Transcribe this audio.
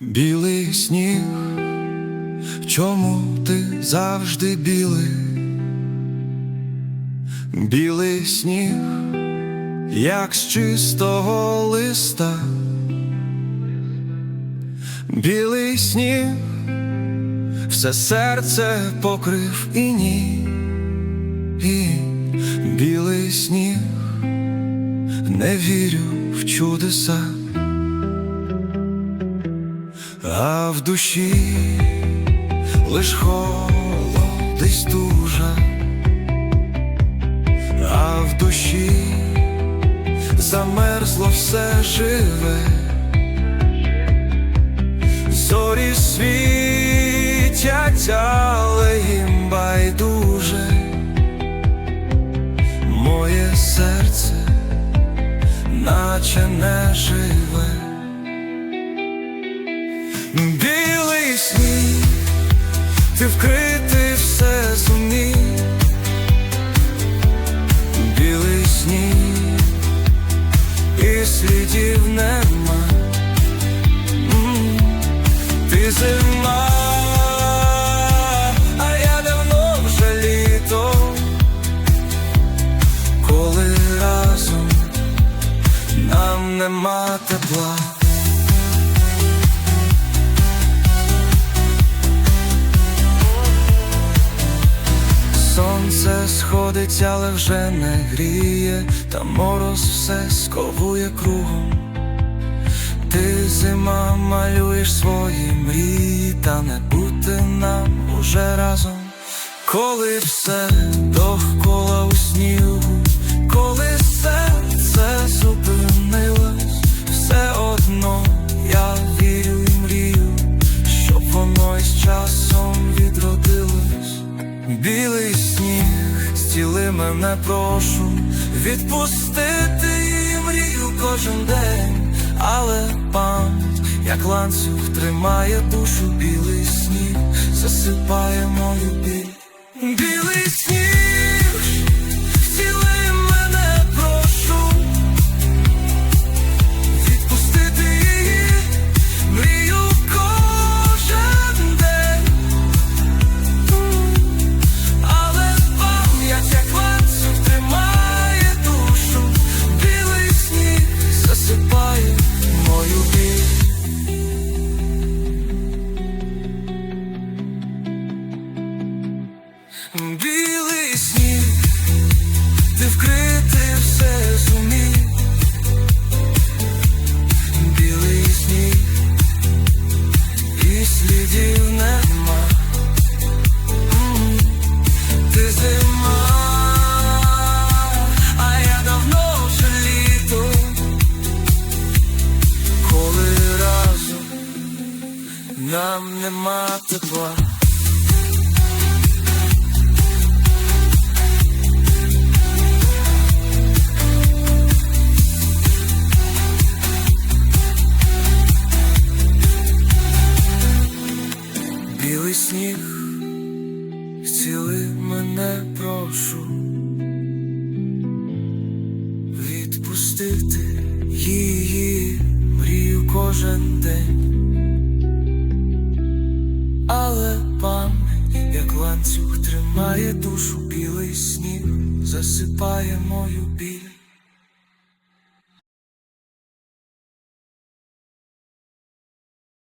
Білий сніг, чому ти завжди білий? Білий сніг, як з чистого листа, білий сніг, все серце покрив і ні, і білий сніг, не вірю в чудеса. А в душі лиш холод десь стужа, а в душі замерзло все живе, зорі світять, але їм байдуже, моє серце, наче не живе. Білий сніг, ти вкритий все сумні, білий сніг, і слідів нема, ти зима, а я сходить, але вже не гріє, та мороз все сковує кругом. Ти зима малюєш свої мрії, та не бути нам уже разом. Коли все довкола у снігу, мене прошу, відпустити її мрію кожен день, але пам'ять, як ланцюг тримає душу, білий сніг, засипає мою біль. Білий сніг, ти вкритий все зумів. Білий сніг, і слідів нема. Ти зима, а я давно вже літо, коли разом нам нема тепла. Білий сніг, зціли мене прошу відпустити її мрію кожен день, але пам'ять, як ланцюг тримає душу, білий сніг засипає мою біль.